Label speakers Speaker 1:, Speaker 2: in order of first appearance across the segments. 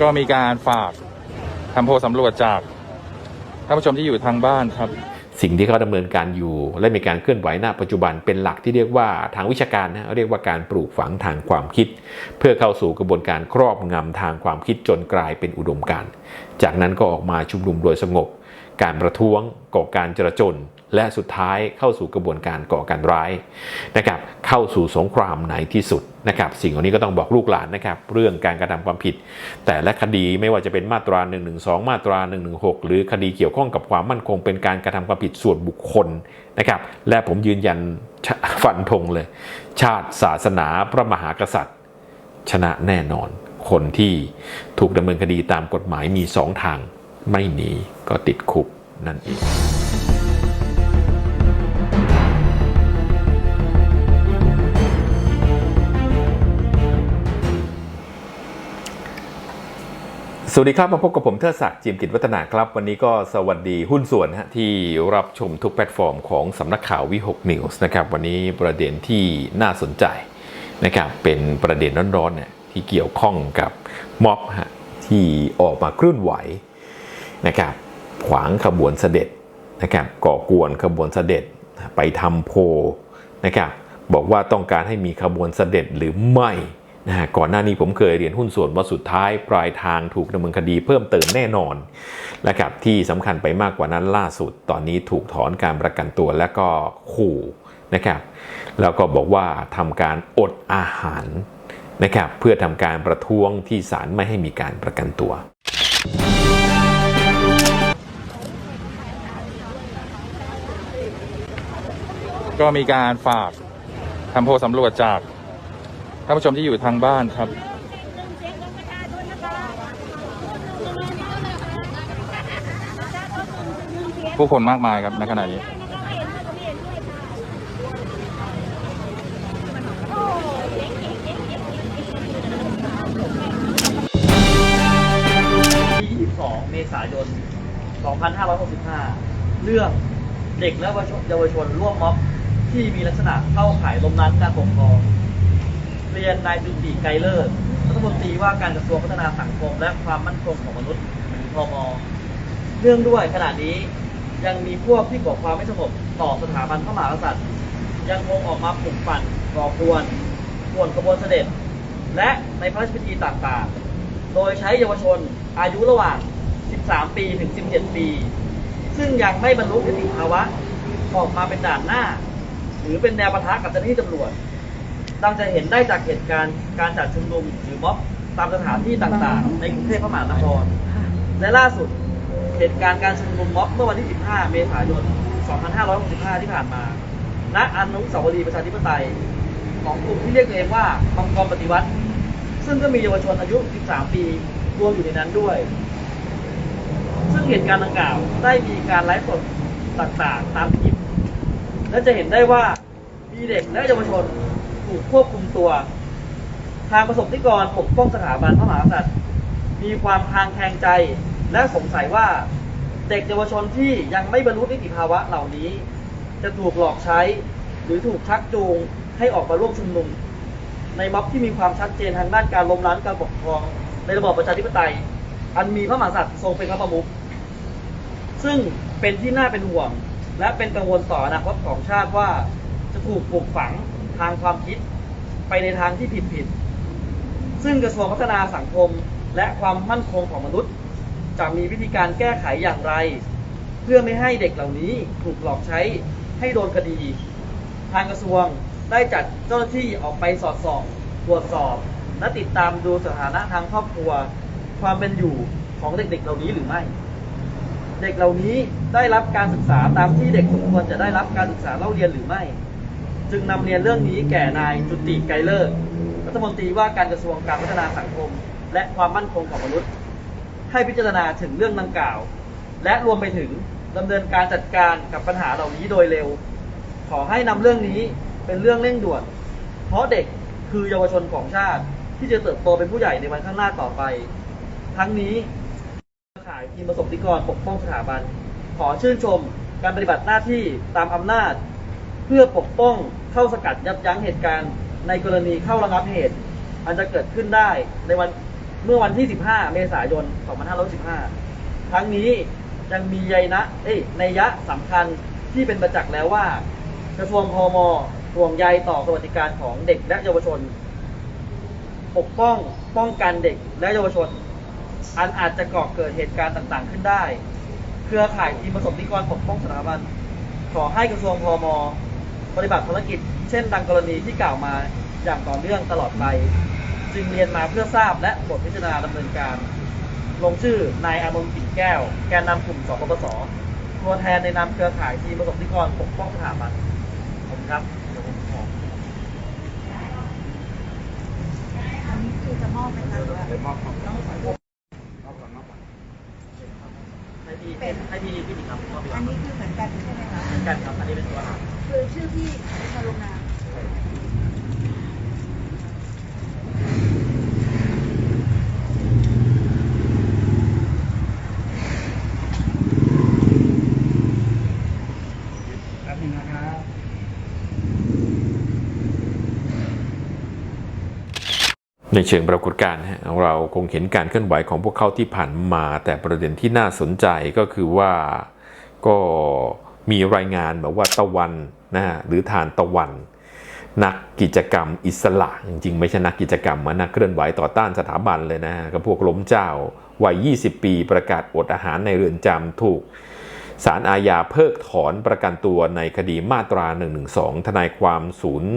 Speaker 1: ก็มีการฝากทำโพลสำรวจจากท่านผู้ชมที่อยู่ทางบ้านครับ
Speaker 2: สิ่งที่เขาดำเนินการอยู่และมีการเคลื่อนไหวณปัจจุบันเป็นหลักที่เรียกว่าทางวิชาการนะเรียกว่าการปลูกฝังทางความคิด เพื่อเข้าสู่กระบวนการครอบงำทางความคิดจนกลายเป็นอุดมการณ์จากนั้นก็ออกมาชุมนุมโดยสงบ การประท้วงก่อการจราจน และสุดท้ายเข้าสู่กระบวนการก่อการร้ายนะครับเข้าสู่สงครามในที่สุดนะครับสิ่งเหล่านี้ก็ต้องบอกลูกหลานนะครับเรื่องการกระทำความผิด แต่และคดีไม่ว่าจะเป็นมาตรา 112 มาตรา 116 หรือคดีเกี่ยวข้องกับความมั่นคงเป็นการกระทำความผิดส่วนบุคคลนะครับและผมยืนยันชะฟันธงเลย ชาติศาสนาพระมหากษัตริย์ ชนะแน่นอน คนที่ถูกดำเนินคดีตามกฎหมายมีสองทาง ไม่หนีก็ติดคุกนั่นเอง สวัสดีครับมาพบกับผมเทิดศักดิ์จิมกิจวัฒนาครับ วันนี้ก็สวัสดีหุ้นส่วนฮะที่รับชมทุกแพลตฟอร์มของสำนักข่าววิหกนิวส์นะครับวันนี้ประเด็นที่น่าสนใจนะครับเป็นประเด็นร้อนๆเนี่ยที่เกี่ยวข้องกับม็อบฮะที่ออกมาเคลื่อนไหวนะครับขวางขบวนเสด็จนะครับก่อกวนขบวนเสด็จไปทำโพลนะครับบอกว่าต้องการให้มีขบวนเสด็จหรือไม่ นะฮะก่อนหน้านี้ผมเคยเรียนหุ้นส่วนว่าสุดท้ายปลายทางถูกดำเนินคดีเพิ่มเติมแน่นอนนะครับที่สำคัญไปมากกว่านั้นล่าสุด ตอนนี้ถูกถอนการประกันตัวและก็ขู่นะครับแล้วก็บอกว่าทำการอดอาหารนะครับเพื่อทำการประท้วงที่ศาลไม่ให้มีการประกันตัว
Speaker 1: ก็มีการฝากทำโพลสำรวจจาก ท่านผู้ชมที่อยู่ทางบ้านครับ ผู้คนมากมายครับในขณะนี้
Speaker 3: ที่22เมษายน 2565 เรื่องเด็กและเยาวชนเยาวชนร่วมม็อบที่มีลักษณะเข้าข่ายล้มล้างการปกครอง เรียนนายจุติไกรเลิศรัฐมนตรีว่าการกระทรวงพัฒนาสังคม และความมั่นคงของมนุษย์หรือพมเรื่องด้วยขณะนี้ยังมีพวกที่ก่อความไม่สงบต่อสถาบันพระมหากษัตริย์ ยังคงออกมาปลุกปั่นก่อกวนกวนกระบวนเสด็จ และในพระราชพิธีต่างๆ โดยใช้เยาวชนอายุระหว่าง 13 ปีถึง 17 ปี ซึ่งยังไม่บรรลุนิติภาวะออกมาเป็นด่านหน้า หรือเป็นแนวปะทะกับเจ้าหน้าที่ตำรวจ ดังจะเห็นได้จากเหตุการณ์การจัดชุมนุมหรือม็อบตามสถานที่ต่างๆ ในกรุงเทพมหานคร และล่าสุดเหตุการณ์การชุมนุมม็อบเมื่อวันที่ 15 เมษายน 2565 ที่ผ่านมา ณ อนุสาวรีย์ประชาธิปไตย ของกลุ่มที่เรียกตัวเองว่ามังกรปฏิวัติ ซึ่งก็มีเยาวชนอายุ 13 ปีรวมอยู่ในนั้นด้วย ซึ่งเหตุการณ์ดังกล่าวได้มีการไลฟ์สดต่างๆ ตามคลิป และจะเห็นได้ว่ามีเด็กและเยาวชน ถูกควบคุมตัว ทางประสบนิกรปกป้องสถาบันพระมหากษัตริย์ มีความคลางแคลงใจและสงสัยว่าเด็กเยาวชนที่ยังไม่บรรลุนิติภาวะเหล่านี้ จะถูกหลอกใช้ หรือถูกชักจูงให้ออกมาร่วมชุมนุม ในม็อบที่มีความชัดเจนทางด้านการล้มล้างการปกครอง ในระบอบประชาธิปไตย อันมีพระมหากษัตริย์ทรงเป็นพระประมุขซึ่งเป็นที่น่าเป็นห่วง และเป็นกังวลต่ออนาคตของชาติว่าจะถูกปลูกฝัง ทางความคิดไปในทางที่ผิดผิดๆซึ่งกระทรวงพัฒนาสังคมและความมั่นคงของมนุษย์ จะมีวิธีการแก้ไขอย่างไร เพื่อไม่ให้เด็กเหล่านี้ถูกหลอกใช้ให้โดนคดี ทางกระทรวงได้จัดเจ้าหน้าที่ออกไปสอดส่องตรวจสอบ และติดตามดูสถานะทางครอบครัว ความเป็นอยู่ของเด็กๆ เหล่านี้หรือไม่ เด็กเหล่านี้ได้รับการศึกษาตามที่เด็กสมควรจะได้รับการศึกษาเล่าเรียนหรือไม่ จึงนำเรียนเรื่องนี้แก่นายจุติไกรเลิศรัฐมนตรีว่าการกระทรวงการพัฒนาสังคม และความมั่นคงของมนุษย์ ให้พิจารณาถึงเรื่องดังกล่าว และรวมไปถึงดำเนินการจัดการกับปัญหาเหล่านี้โดยเร็ว ขอให้นำเรื่องนี้เป็นเรื่องเร่งด่วน เพราะเด็กคือเยาวชนของชาติ ที่จะเติบโตเป็นผู้ใหญ่ในวันข้างหน้าต่อไป ทั้งนี้ขายทีมประสบนิกรปกป้องสถาบัน ขอชื่นชมการปฏิบัติหน้าที่ตามอำนาจ เพื่อปกป้อง เข้าสกัดยับยั้งเหตุการณ์ ในกรณีเข้าระงับเหตุ อันจะเกิดขึ้นได้ในวันเมื่อวันที่ 15 เมษายน 2515 ทั้งนี้ยังมีใยนะ เอ้ยในยะสำคัญที่เป็นประจักษ์แล้วว่า กระทรวงพมห่วงใยต่อสวัสดิการของเด็กและเยาวชน ปกป้องป้องกันเด็กและเยาวชน อันอาจจะก่อเกิดเหตุการณ์ต่างๆ ขึ้นได้ เครือข่ายทีมประสบนิกรปกป้องสถาบันขอให้กระทรวงพม ปฏิบัติภารกิจ เช่น ดังกรณีที่กล่าวมาอย่างต่อเนื่องตลอดไป จึงเรียนมาเพื่อทราบและบทพิจารณาดำเนินการ ลงชื่อนายอานนท์กิ่งแก้ว แกนนำกลุ่มสปปสตัวแทนในนามเครือข่ายทีมประสบนิกรปกป้องสถาบันผมครับเดี๋ยวผมขอ
Speaker 4: อันนี้คือจะมอบไหมคะหรือว่า
Speaker 3: ให้พี่ให้พี่พี่ติครับมอบดีก
Speaker 4: อั
Speaker 3: ว่าน
Speaker 4: นี้คือเหมือนกันใช่ไหมคะ
Speaker 3: เหมือนกันครับ อันนี้เป็นตัวหลัก
Speaker 4: คือชื่อที่เป็นคนลงนาม
Speaker 3: แป๊บนึงนะครับ
Speaker 2: ในเชิงปรากฏการณ์เราคงเห็นการเคลื่อนไหวของพวกเขาที่ผ่านมา แต่ประเด็นที่น่าสนใจก็คือว่าก็มีรายงานแบบว่าตะวันนะฮะหรือทานตะวัน นักกิจกรรมอิสระ จริงๆ ไม่ใช่นักกิจกรรมมานักเคลื่อนไหวต่อต้านสถาบันเลยนะฮะกับพวกล้มเจ้าวัย 20 ปีประกาศอดอาหารในเรือนจำถูกสารอาญาเพิกถอนประกันตัวในคดีมาตรา 112 ทนายความศูนย์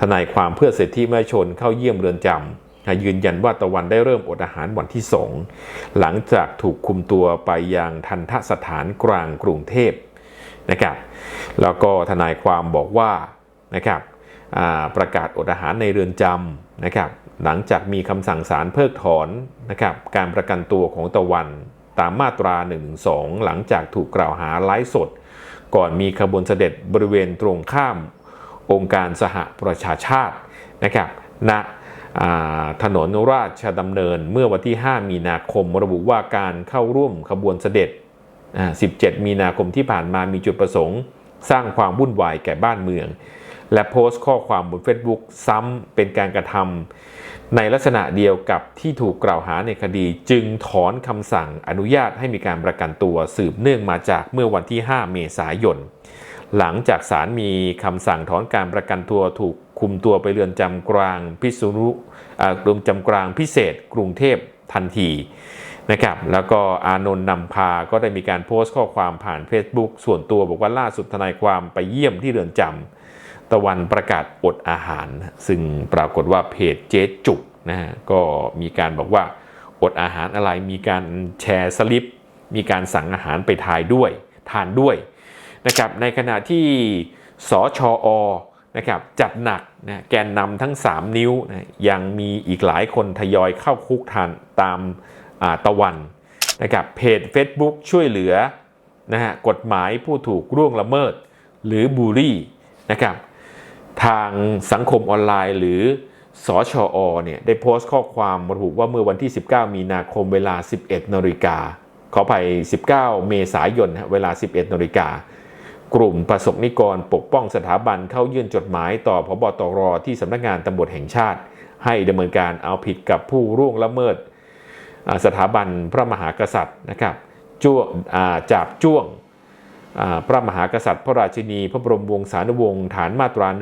Speaker 2: ทนายความเพื่อสิทธิมนุษยชนเข้าเยี่ยมเรือนจำ ยืนยันว่าตะวันได้เริ่มอดอาหารวันที่สองหลังจากถูกคุมตัวไปยังทันทสถานกลางกรุงเทพนะครับแล้วก็ทนายความบอกว่านะครับประกาศอดอาหารในเรือนจำนะครับหลังจากมีคำสั่งศาลเพิกถอนนะครับการประกันตัวของตะวันตามมาตรา112หลังจากถูกกล่าวหาไลฟ์สด ก่อนมีขบวนเสด็จบริเวณตรงข้ามองค์การสหประชาชาตินะครับณ ถนนราชดำเนินเมื่อวันที่ 5 มีนาคม ระบุว่าการเข้าร่วมขบวนเสด็จ 17 มีนาคมที่ผ่านมามีจุดประสงค์ สร้างความวุ่นวายแก่บ้านเมือง และโพสต์ข้อความบน Facebook ซ้ำเป็นการกระทำในลักษณะเดียวกับที่ถูกกล่าวหาในคดี จึงถอนคำสั่งอนุญาตให้มีการประกันตัวสืบเนื่องมาจากเมื่อวันที่ 5 เมษายน หลังจากศาลมีคำสั่งถอนการประกันตัวถูกคุมตัวไปเรือนจำกลางพิษณุอ่าเรือนจำกลางพิเศษ กรุงเทพทันทีนะครับแล้วก็อานนท์นำพาก็ได้มีการโพสต์ข้อความผ่าน Facebook ส่วนตัวบอกว่าล่าสุดทนายความไปเยี่ยมที่เรือนจำตะวันประกาศอดอาหาร ซึ่งปรากฏว่าเพจเจ๊จุกนะฮะก็มีการบอกว่าอดอาหารอะไรมีการแชร์สลิป มีการสั่งอาหารไปทายด้วย ทานด้วย นะครับในขณะที่สชอนะครับจัดหนักนะแกนนำทั้ง 3 นิ้วนะยังมีอีกหลายคนทยอยเข้าคุกทานตามาตะวันนะครับเพจ Facebook ช่วยเหลือนะฮะกฎหมายผู้ถูกร่วงละเมิด หรือบูลลี่นะครับทางสังคมออนไลน์หรือสชอเนี่ยได้โพสต์ข้อความระบุว่าเมื่อวันที่ 19 มีนาคมเวลา 11นาฬิกาขออภัย 19 เมษายนเวลา 11นาฬิกา กลุ่มประสบนิกรปกป้องสถาบันเข้ายื่นจดหมายต่อพบตรที่สำนักงานตำรวจแห่งชาติ ให้ดำเนินการเอาผิดกับผู้ร่วงละเมิดสถาบันพระมหากษัตริย์นะครับจ้วงจับจ้วงพระมหากษัตริย์ พระราชินี พระบรมวงศานุวงศ์ฐานมาตรา 111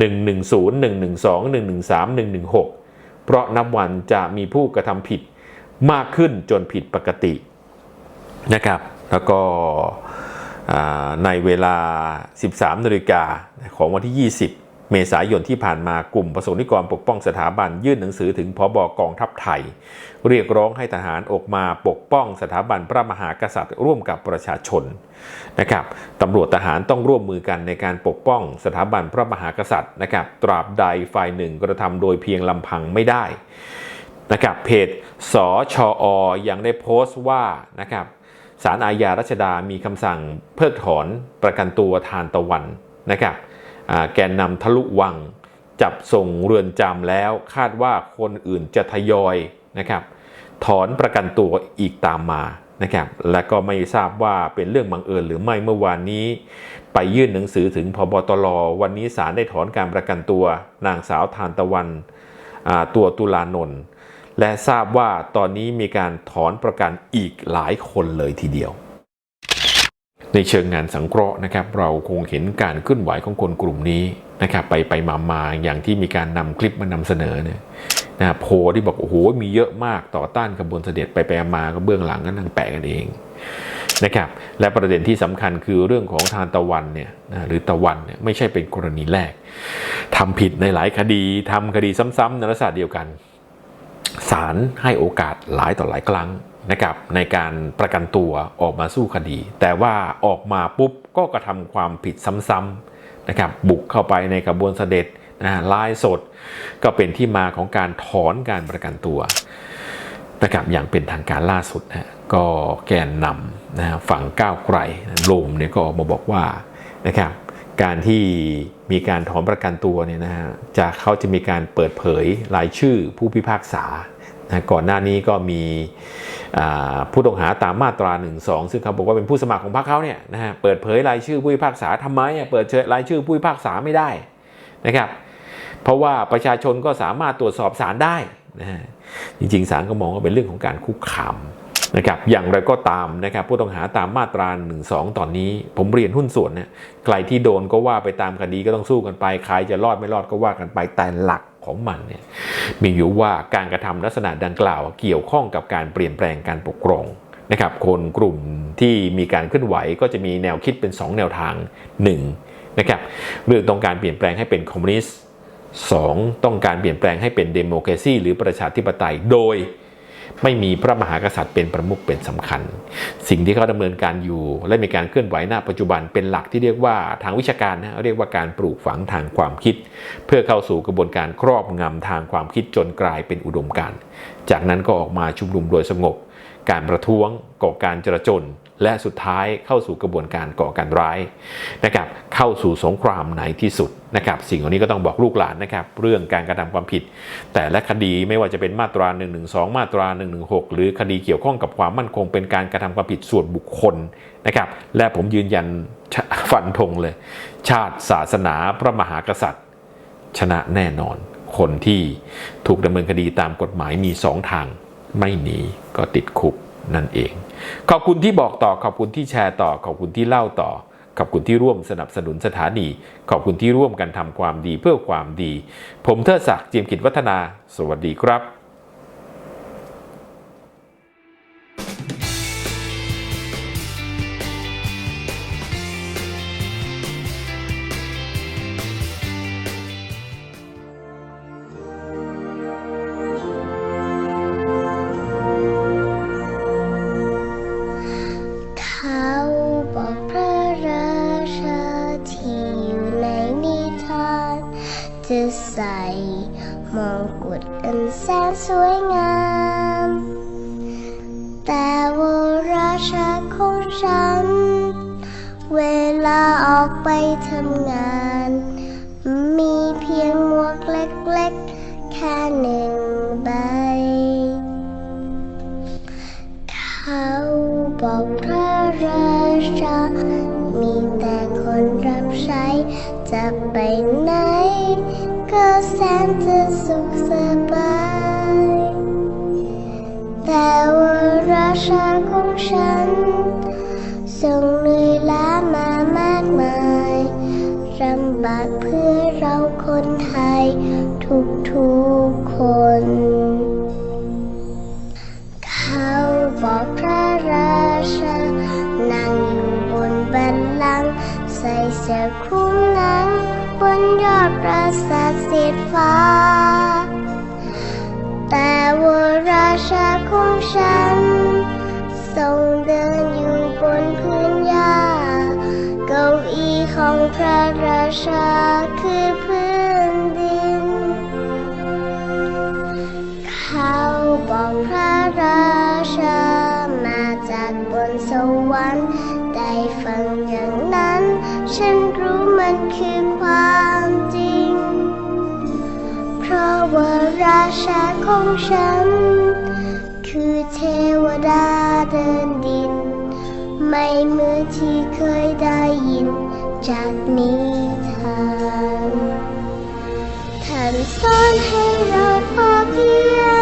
Speaker 2: 110 112 113 116 เพราะนับวันจะมีผู้กระทำผิดมากขึ้นจนผิดปกตินะครับ แล้วก็อ่า ในเวลา 13นาฬิกาของวันที่ 20 เมษายนที่ผ่านมากลุ่มประสงค์นิกรปกป้องสถาบันยื่นหนังสือถึงพบกองทัพไทย เรียกร้องให้ทหารออกมาปกป้องสถาบันพระมหากษัตริย์ร่วมกับประชาชนนะครับตำรวจทหารต้องร่วมมือกันในการปกป้องสถาบันพระมหากษัตริย์นะครับ ตราบใดฝ่ายหนึ่งกระทำโดยเพียงลำพังไม่ได้นะครับเพจสชออยังได้โพสต์ว่านะครับ สารอาญารัชดามีคำสั่งเพิกถอนประกันตัวทานตะวันนะครับแกนนำทะลุวัง จับส่งเรือนจำแล้วคาดว่าคนอื่นจะทยอยนะครับถอนประกันตัวอีกตามมานะครับและก็ไม่ทราบว่าเป็นเรื่องบังเอิญหรือไม่เมื่อวานนี้ ไปยื่นหนังสือถึงพบตรวันนี้ศาลได้ถอนการประกันตัวนางสาวทานตะวันตัวตุลานนท์ และทราบว่าตอนนี้มีการถอนประกันอีกหลายคนเลยทีเดียว ในเชิงงานสังเคราะห์นะครับ เราคงเห็นการเคลื่อนไหวของคนกลุ่มนี้นะครับ ไปไปมามาอย่างที่มีการนำคลิปมานำเสนอเนี่ยนะโพที่บอกโอ้โหมีเยอะมากต่อต้านขบวนเสด็จไปไปมาก็เบื้องหลังก็นั่งแปะกันเองนะครับและประเด็นที่สำคัญคือเรื่องของทานตะวันเนี่ยนะหรือตะวันเนี่ยไม่ใช่เป็นกรณีแรกทำผิดในหลายคดีทำคดีซ้ำๆในลักษณะเดียวกัน ศาลให้โอกาสหลายต่อหลายครั้งนะครับในการประกันตัวออกมาสู้คดี แต่ว่าออกมาปุ๊บก็กระทำความผิดซ้ำๆนะครับบุกเข้าไปในกระบวนเสด็จนะลายสด ก็เป็นที่มาของการถอนการประกันตัวนะครับอย่างเป็นทางการล่าสุดนะก็แกนนำนะฝั่งก้าวไกลโลมเนี่ยก็ออกมาบอกว่านะครับ การที่มีการถอนประกันตัวเนี่ยนะฮะจะเขาจะมีการเปิดเผยรายชื่อผู้พิพากษานะก่อนหน้านี้ก็มีผู้ต้องหาตามมาตรา1นึซึ่งเขาบอกว่าเป็นผู้สมัครของพรรคเขาเนี่ยนะฮะเปิดเผยรายชื่อผู้พิพากษาทำไมอะเปิดเผยรายชื่อผู้พิพากษาไม่ได้นะครับเพราะว่าประชาชนก็สามารถตรวจสอบศาลได้นะฮะจริงๆศาลก็มองว่าเป็นเรื่องของการคุกคาม นะครับอย่างไรก็ตามนะครับผู้ต้องหาตามมาตรา1นึตอนนี้ ผมเรียนหุ้นส่วนเนี่ยใครที่โดนก็ว่าไปตามคดีก็ต้องสู้กันไปใครจะรอดไม่รอดก็ว่ากันไปแต่หลักของมันเนี่ยมีอยู่ว่าการกระทำลักษณะดังกล่าว เกี่ยวข้องกับการเปลี่ยนแปลงการปกครองนะครับคนกลุ่มที่มีการเคลื่อนไหวก็จะมีแนวคิดเป็น 2 แนวทาง1นะครับเรื่องต้องการเปลี่ยนแปลงให้เป็นคอมมิวนิสต์ 2. ต้องการเปลี่ยนแปลงให้เป็นเดโมแครซีหรือประชาธิปไตยโดย ไม่มีพระมหากษัตริย์เป็นประมุขเป็นสำคัญ สิ่งที่เขาดำเนินการอยู่ และมีการเคลื่อนไหวหน้าปัจจุบันเป็นหลักที่เรียกว่าทางวิชาการนะเรียกว่าการปลูกฝังทางความคิด เพื่อเข้าสู่กระบวนการครอบงำทางความคิดจนกลายเป็นอุดมการณ์จากนั้นก็ออกมาชุมนุมโดยสงบ การประท้วงก่อการจราจน และสุดท้ายเข้าสู่กระบวนการก่อการร้ายนะครับเข้าสู่สงครามในที่สุดนะครับสิ่งเหล่านี้ก็ต้องบอกลูกหลานนะครับเรื่องการกระทำความผิด แต่และคดีไม่ว่าจะเป็นมาตรา112มาตรา116หรือคดีเกี่ยวข้องกับความมั่นคงเป็นการกระทำความผิดส่วนบุคคลนะครับและผมยืนยันฟันธงเลย ชาติศาสนาพระมหากษัตริย์ ชนะแน่นอน คนที่ถูกดำเนินคดีตามกฎหมายมีสองทาง ไม่หนีก็ติดคุกนั่นเอง ขอบคุณที่บอกต่อขอบคุณที่แชร์ต่อ ขอบคุณที่เล่าต่อ ขอบคุณที่ร่วมสนับสนุนสถานี ขอบคุณที่ร่วมกันทำความดีเพื่อความดี ผมเทิดศักดิ์เจียมกิจวัฒนา สวัสดีครับ
Speaker 5: จะไปไหน ก็แสนจะสุขสบาย แต่ว่าราชาของฉันทรงเหนื่อยล้ามามากมายลำบากเพื่อเราคนไทย ทุกๆคน เขาบอกพระราชา นั่งอยู่บนบัลลังก์ใส่เสื้อ สี ของฉัน คือเทวดาเดินดิน ไม่เหมือนที่เคยได้ยิน จากนิทานท่านสอนให้เราพอเพียง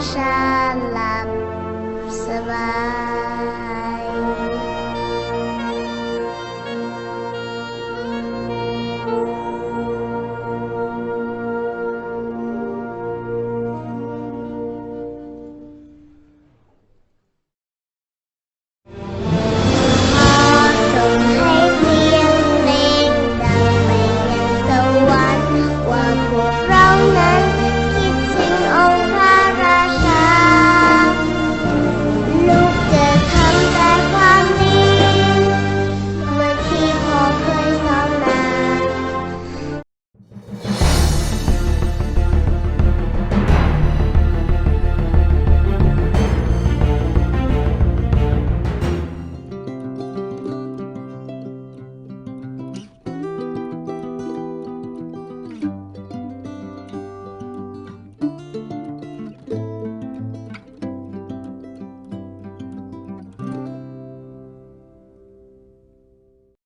Speaker 5: 山。